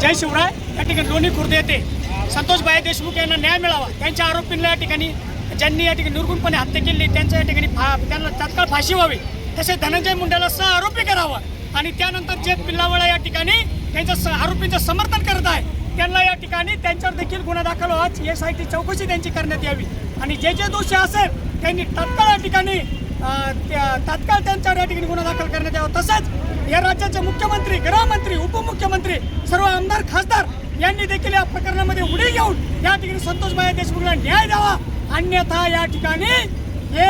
जय शिवराय या ठिकाणी लोणी खुर्द येथे संतोष भाई देशमुख यांना न्याय मिळावा. त्यांच्या आरोपींना या ठिकाणी ज्यांनी या ठिकाणी निर्गुणपणे हत्या केली त्यांच्या या ठिकाणी फा त्यांना तात्काळ फाशी व्हावी. तसेच धनंजय मुंडेला सह आरोपी करावा. आणि त्यानंतर जे पिल्लावळा या ठिकाणी त्यांच्या स आरोपींचं समर्थन करत आहे त्यांना या ठिकाणी त्यांच्यावर देखील गुन्हा दाखल व्हावाच एस आय टी चौकशी त्यांची करण्यात यावी. आणि जे जे दोषी असेल त्यांनी तात्काळ या ठिकाणी त्या- तात्काळ त्यांच्यावर या ठिकाणी गुन्हा दाखल करण्यात यावा. तसंच या राज्याचे मुख्यमंत्री गृहमंत्री उपमुख्यमंत्री सर्व आमदार खासदार यांनी देखील या प्रकरणामध्ये उडी घेऊन या ठिकाणी संतोष संतोषबाई देशमुखला न्याय द्यावा. अन्यथा या ठिकाणी हे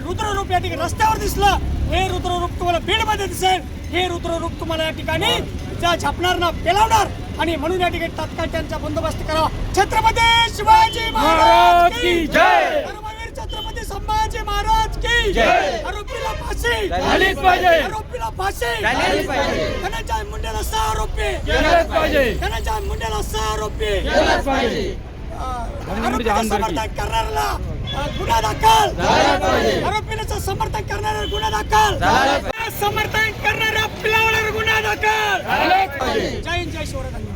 रुद्ररूप या ठिकाणी रस्त्यावर दिसलं. हे रुद्ररूप तुम्हाला बीडमध्ये दिसेल. हे रुद्ररूप तुम्हाला या ठिकाणी छापणार ना पेलावणार. आणि म्हणून या ठिकाणी तात्काळ त्यांचा बंदोबस्त करावा छत्रपती शिवाजी महाराज की जय! छत्रपती संभाजी महाराज की जय! आरोपीला फाशी! झालीच पाहिजे. आरोपीला फाशी! झालीच पाहिजे. धनंजय मुंडेला सहा आरोपी! पाहिजे. धनंजय मुंडेला सहा आरोपी! पाहिजे! आरोपीचं समर्थन करणाऱ्याला गुन्हा दाखल. आरोपीचं समर्थन करणाऱ्या गुन्हा दाखल. समर्थन करणाऱ्या पिलावणार गुन्हा दाखल. जय हिंद जय धन्यवाद